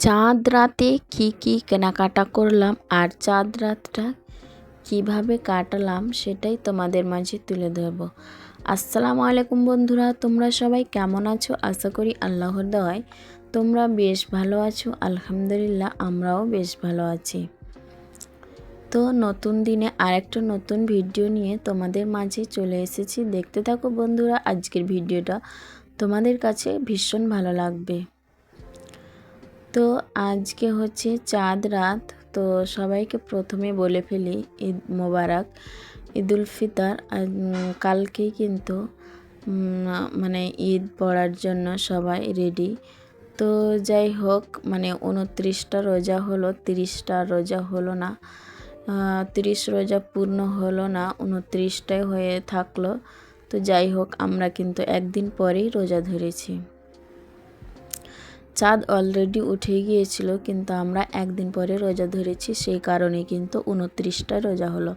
চাঁদ রাতে কী কী কেনাকাটা করলাম আর চাঁদ রাতটা কীভাবে কাটালাম সেটাই তোমাদের মাঝে তুলে ধরবো। আসসালামু আলাইকুম বন্ধুরা, তোমরা সবাই কেমন আছো? আশা করি আল্লাহর দয় তোমরা বেশ ভালো আছো। আলহামদুলিল্লাহ, আমরাও বেশ ভালো আছি। তো নতুন দিনে আরেকটা নতুন ভিডিও নিয়ে তোমাদের মাঝে চলে এসেছি। দেখতে থাকো বন্ধুরা, আজকের ভিডিওটা তোমাদের কাছে ভীষণ ভালো লাগবে। তো আজকে হচ্ছে চাঁদ রাত, তো সবাইকে প্রথমে বলে ফেলি ঈদ মোবারক, ঈদুল ফিতর। কালকেই কিন্তু মানে ঈদ পড়ার জন্য সবাই রেডি তো যাই হোক মানে উনত্রিশটা রোজা হলো, তিরিশটা রোজা হলো না তিরিশ রোজা পূর্ণ হলো না, উনত্রিশটাই হয়ে থাকল। তো যাই হোক, আমরা কিন্তু একদিন পরেই রোজা ধরেছি। চাঁদ অলরেডি উঠে গিয়েছিল, কিন্তু আমরা একদিন পরে রোজা ধরেছি, সেই কারণে কিন্তু উনত্রিশটা রোজা হলো।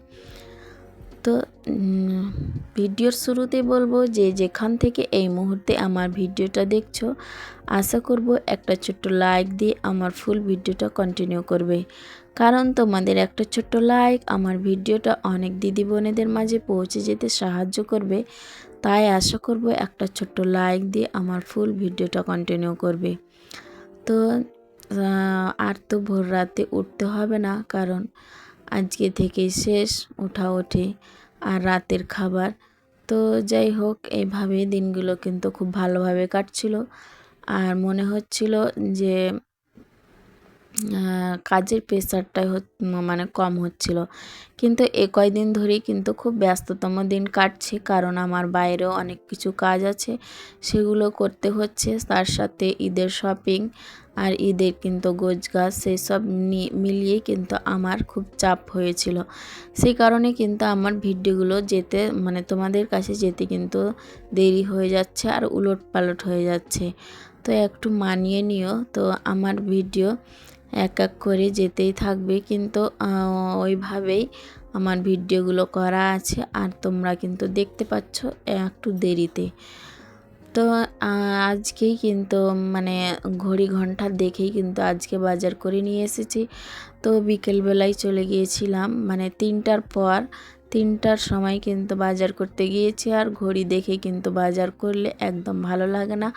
তো ভিডিওর শুরুতে বলব যে যেখান থেকে এই মুহূর্তে আমার ভিডিওটা দেখছ, আশা করব একটা ছোট্ট লাইক দিয়ে আমার ফুল ভিডিওটা কন্টিনিউ করবে। কারণ তোমাদের একটা ছোট্ট লাইক আমার ভিডিওটা অনেক দিদি বোনেদের মাঝে পৌঁছে যেতে সাহায্য করবে, তাই আশা করব একটা ছোট্ট লাইক দিয়ে আমার ফুল ভিডিওটা কন্টিনিউ করবে। তো আর তো ভোর রাতে উঠতে হবে না, কারণ আজকে থেকে শেষ ওঠা ওঠে আর রাতের খাবার। তো যাই হোক এইভাবে দিনগুলো কিন্তু খুব ভালোভাবে কাটছিল। আর মনে হচ্ছিল যে কাজের প্রেশারটাই মানে কম হচ্ছিল। কিন্তু এ কয়দিন ধরেই কিন্তু খুব ব্যস্ততম দিন কাটছে, কারণ আমার বাইরেও অনেক কিছু কাজ আছে, সেগুলো করতে হচ্ছে। তার সাথে ঈদের শপিং আর ঈদের কিন্তু গোছ গাছ সেই সব মিলিয়ে কিন্তু আমার খুব চাপ হয়েছিল। সেই কারণে কিন্তু আমার ভিডিওগুলো যেতে মানে তোমাদের কাছে যেতে কিন্তু দেরি হয়ে যাচ্ছে আর উলট পালট হয়ে যাচ্ছে। তো একটু মানিয়ে নিও। তো আমার ভিডিও এক এক করে যেতেই থাকবে। কিন্তু ওইভাবেই আমার ভিডিওগুলো করা আছে। আর তোমরা কিন্তু দেখতে পাচ্ছ একটু দেরিতে। তো আজকেই কিন্তু মানে ঘড়ি ঘণ্টা দেখেই কিন্তু আজকে বাজার করে নিয়ে এসেছি। তো, বিকেলবেলায় চলে গিয়েছিলাম। মানে তিনটার পর, তিনটার সময় কিন্তু বাজার করতে গিয়েছি। আর ঘড়ি দেখে কিন্তু বাজার করলে একদম ভালো লাগে না।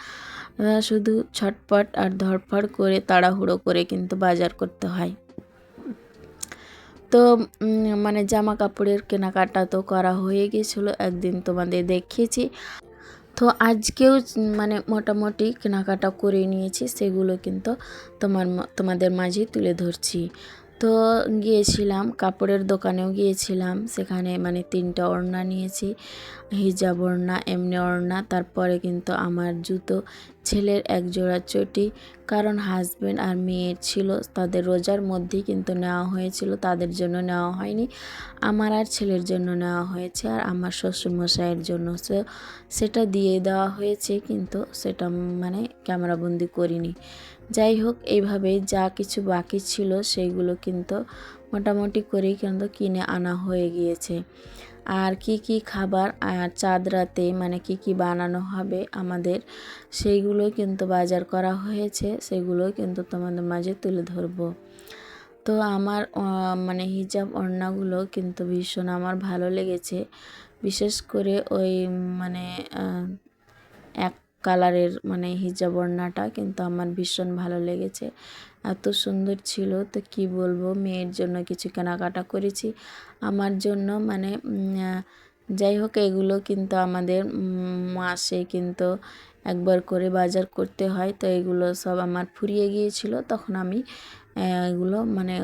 শুধু ছটপট আর ধরফড় করে তাড়াহুড়ো করে কিন্তু বাজার করতে হয়। তো মানে জামা কাপড়ের কেনাকাটা তো করা হয়ে গেছিল, একদিন তোমাদের দেখিয়েছি। তো আজকেও মানে মোটামুটি কেনাকাটা করে নিয়েছি, সেগুলো কিন্তু তোমার তোমাদের মাঝে তুলে ধরছি। তো গিয়েছিলাম, কাপড়ের দোকানেও গিয়েছিলাম, সেখানে মানে তিনটা ওড়না নিয়েছি। হিজাব ওড়না এমনি ওড়না তারপরে কিন্তু আমার জুতো, ছেলের এক জোড়া চটি, কারণ হাজব্যান্ড আর মেয়ের ছিল। তাদের রোজার মধ্যেই কিন্তু নেওয়া হয়েছিল, তাদের জন্য নেওয়া হয়নি। আমার আর ছেলের জন্য নেওয়া হয়েছে আর আমার শ্বশুরমশাইয়ের জন্য সেটা দিয়ে দেওয়া হয়েছে কিন্তু সেটা মানে ক্যামেরাবন্দি করিনি। যাই হোক এইভাবে যা কিছু বাকি ছিল সেইগুলো কিন্তু মোটামুটি করেই কিন্তু কিনে আনা হয়ে গিয়েছে। আর কি কি খাবার আর চাঁদ রাতে মানে কি কি বানানো হবে আমাদের সেইগুলো কিন্তু বাজার করা হয়েছে সেগুলো কিন্তু তোমাদের মাঝে তুলে ধরবো। তো আমার মানে হিজাব ওড়নাগুলো কিন্তু ভীষণ আমার ভালো লেগেছে। বিশেষ করে ওই মানে এক কালারের মানে হিজাব ওড়নাটা কিন্তু আমার ভীষণ ভালো লেগেছে। এত সুন্দর ছিল, তো কি বলব, মেয়ের জন্য কিছু কেনাকাটা করেছি। আমার জন্য মানে যাই হোক, এগুলো কিন্তু আমাদের মাসে কিন্তু একবার করে বাজার করতে হয়, তো এগুলো সব আমার ফুরিয়ে গিয়েছিল, তখন আমি এগুলো মানে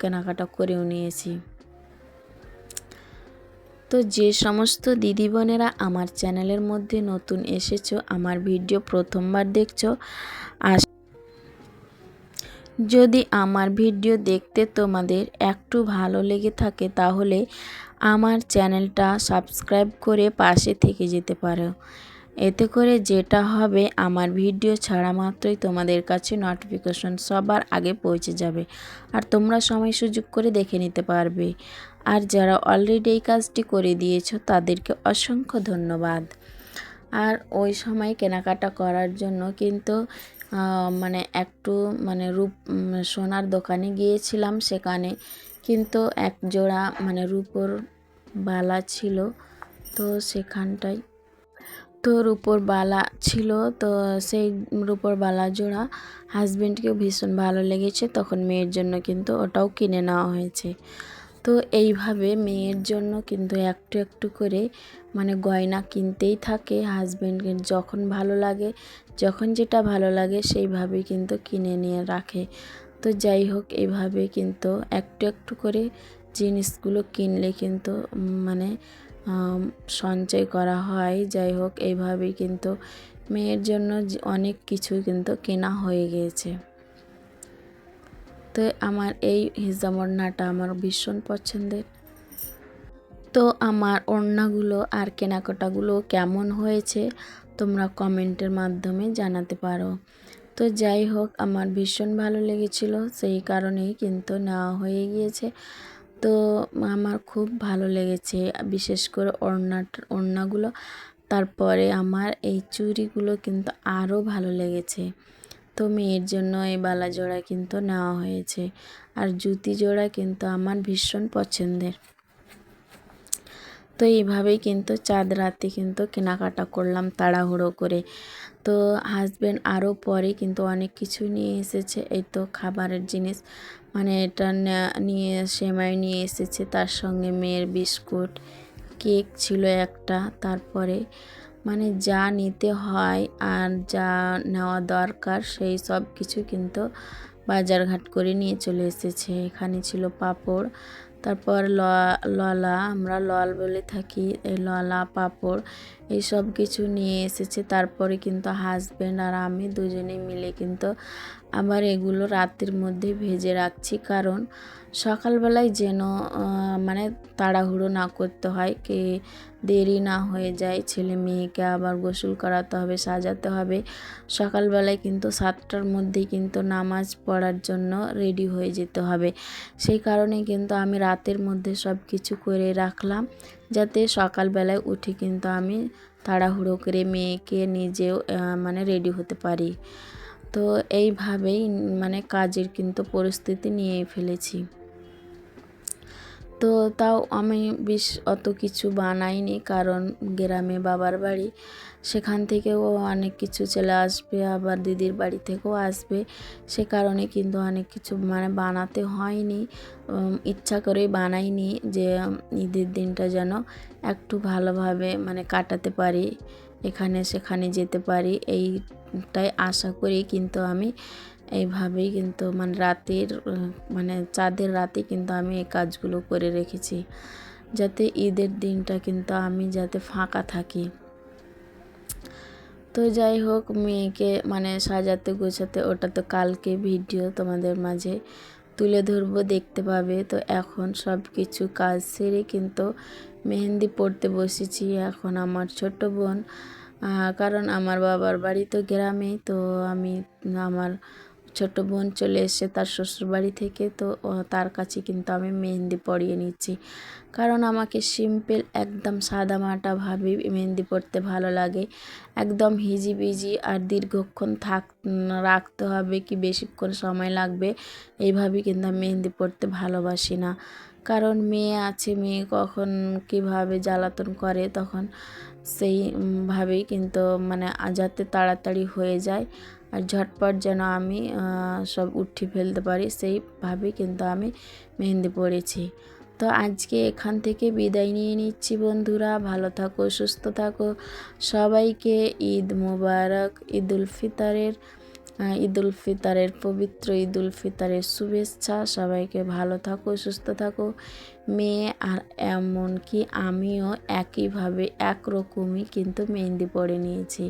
কেনাকাটা করেও নিয়েছি। তো যে সমস্ত দিদি বোনেরা আমার চ্যানেলের মধ্যে নতুন এসেছ, আমার ভিডিও প্রথমবার দেখছ আস যদি আমার ভিডিও দেখতে তোমাদের একটু ভালো লেগে থাকে, তাহলে আমার চ্যানেলটা সাবস্ক্রাইব করে পাশে থেকে যেতে পারো। এতে করে যেটা হবে, আমার ভিডিও ছাড়া মাত্রই তোমাদের কাছে নোটিফিকেশন সবার আগে পৌঁছে যাবে আর তোমরা সময় সুযোগ করে দেখে নিতে পারবে। আর যারা অলরেডি এই কাজটি করে দিয়েছ, তাদেরকে অসংখ্য ধন্যবাদ। আর ওই সময় কেনাকাটা করার জন্য কিন্তু মানে একটু মানে রূপ সোনার দোকানে গিয়েছিলাম সেখানে। কিন্তু এক জোড়া মানে রূপোর বালা ছিল তো সেখানটায়। তো রূপোর বালা ছিল তো সেই রূপোর বালা জোড়া হাজবেন্ডকেও ভীষণ ভালো লেগেছে। তখন মেয়ের জন্য কিন্তু ওটাও কিনে নেওয়া হয়েছে। তো এইভাবে মেয়ের জন্য কিন্তু একটু একটু করে মানে গয়না কিনতেই থাকে হাজবেন্ডকে যখন ভালো লাগে, যখন যেটা ভালো লাগে সেইভাবেই কিন্তু কিনে নিয়ে রাখে। তো যাই হোক এইভাবে কিন্তু একটু একটু করে জিনিসগুলো কিনলে কিন্তু মানে সঞ্চয় করা হয়। যাই হোক এইভাবেই কিন্তু মেয়ের জন্য অনেক কিছু কিন্তু কেনা হয়ে গিয়েছে। তো আমার এই হিজাম ওড়নাটা আমার ভীষণ পছন্দের। তো আমার ওড়নাগুলো আর কেনাকাটাগুলো কেমন হয়েছে তোমরা কমেন্টের মাধ্যমে জানাতে পারো। তো যাই হোক, আমার ভীষণ ভালো লেগেছিল, সেই কারণেই কিন্তু নেওয়া হয়ে গিয়েছে। তো আমার খুব ভালো লেগেছে, বিশেষ করে ওড়নাটা, ওড়নাগুলো। তারপরে আমার এই চুড়িগুলো কিন্তু আরও ভালো লেগেছে। তো মেয়ের জন্য এই বালা জোড়া কিন্তু নেওয়া হয়েছে। আর জুতি জোড়া কিন্তু আমার ভীষণ পছন্দের। তো এইভাবেই কিন্তু চাঁদ রাতে কিন্তু কেনাকাটা করলাম তাড়াহুড়ো করে। তো হাজব্যান্ড আরও পরে কিন্তু অনেক কিছু নিয়ে এসেছে। এই তো খাবারের জিনিস মানে এটা নিয়ে, সেমাই নিয়ে এসেছে। তার সঙ্গে মেয়ের বিস্কুট, কেক ছিল একটা। তারপরে মানে যা নিতে হয় আর যা নেওয়া দরকার সেই সব কিছু কিন্তু বাজারঘাট করে নিয়ে চলে এসেছে। এখানে ছিল পাঁপড় তারপর ল- ললা আমরা লল বলে থাকি এই ললা পাঁপড় এই সব কিছু নিয়ে এসেছে। তারপরে কিন্তু হাজব্যান্ড আর আমি দুজনে মিলে কিন্তু আবার এগুলো রাতের মধ্যে ভেজে রাখছি। কারণ সকালবেলায় যেন মানে তাড়াহুড়ো না করতে হয়, কি দেরি না হয়ে যায়। ছেলে মেয়েকে আবার গোসল করাতে হবে, সাজাতে হবে। সকালবেলায় কিন্তু সাতটার মধ্যেই কিন্তু নামাজ পড়ার জন্য রেডি হয়ে যেতে হবে। সেই কারণে কিন্তু আমি রাতের মধ্যে সব কিছু করে রাখলাম। যাতে সকালবেলায় উঠে কিন্তু আমি তাড়াহুড়ো করে মেয়েকে নিজেও মানে রেডি হতে পারি। তো এইভাবেই মানে কাজের কিন্তু পরিস্থিতি নিয়ে ফেলেছি। তো তাও আমি বেশ অত কিছু বানাইনি, কারণ গ্রামে বাবার বাড়ি। সেখান থেকেও অনেক কিছু চলে আসবে, আবার দিদির বাড়ি থেকেও আসবে। সে কারণে কিন্তু অনেক কিছু মানে বানাতে হয়নি। ইচ্ছা করেই বানাইনি যে ঈদের দিনটা যেন একটু ভালোভাবে মানে কাটাতে পারি, এখানে সেখানে যেতে পারি। এইটাই আশা করি কিন্তু আমি এইভাবেই কিন্তু মানে রাতের মানে চাঁদের রাতে কিন্তু আমি এই কাজগুলো করে রেখেছি। যাতে ঈদের দিনটা কিন্তু আমি যাতে ফাঁকা থাকি। তো যাই হোক, মেয়েকে মানে সাজাতে গোছাতে ওটা তো কালকে ভিডিও তোমাদের মাঝে তুলে ধরবো, দেখতে পাবে। তো এখন সব কিছু কাজ সেরে কিন্তু মেহেন্দি পড়তে বসেছি এখন আমার ছোট বোন। কারণ আমার বাবার বাড়ি তো গ্রামে, তো আমি আমার ছোট বোন চলে এসে তার শ্বশুর বাড়ি থেকে, তো তার কাছে কিন্তু আমি মেহেন্দি পরিয়ে নিচ্ছি। কারণ আমাকে সিম্পল একদম সাদামাটাভাবে মেহেন্দি পরতে ভালো লাগে। একদম হিজিবিজি আর দীর্ঘক্ষণ থাক, রাখতে হবে কি বেশিক্ষণ সময় লাগবে এইভাবেই কিন্তু আমি মেহেন্দি পরতে ভালোবাসি না। কারণ মেয়ে আছে, মেয়ে কখন কীভাবে জ্বালাতন করে তখন সেইভাবেই কিন্তু মানে যাতে তাড়াতাড়ি হয়ে যায়। আর ঝটপট যেন আমি সব উঠিয়ে ফেলতে পারি সেইভাবেই কিন্তু আমি মেহেন্দি পড়েছি তো আজকে এখান থেকে বিদায় নিয়ে নিচ্ছি বন্ধুরা। ভালো থাকো সুস্থ থাকো। সবাইকে ঈদ মুবারক ঈদুল ফিতরের আহ, ঈদ উল ফিতরের পবিত্র ঈদ উল ফিতরের শুভেচ্ছা। সবাইকে ভালো থাকো সুস্থ থাকো। মেয়ে আর এমনকি আমিও একইভাবে একরকমই কিন্তু মেহেন্দি পরে নিয়েছি।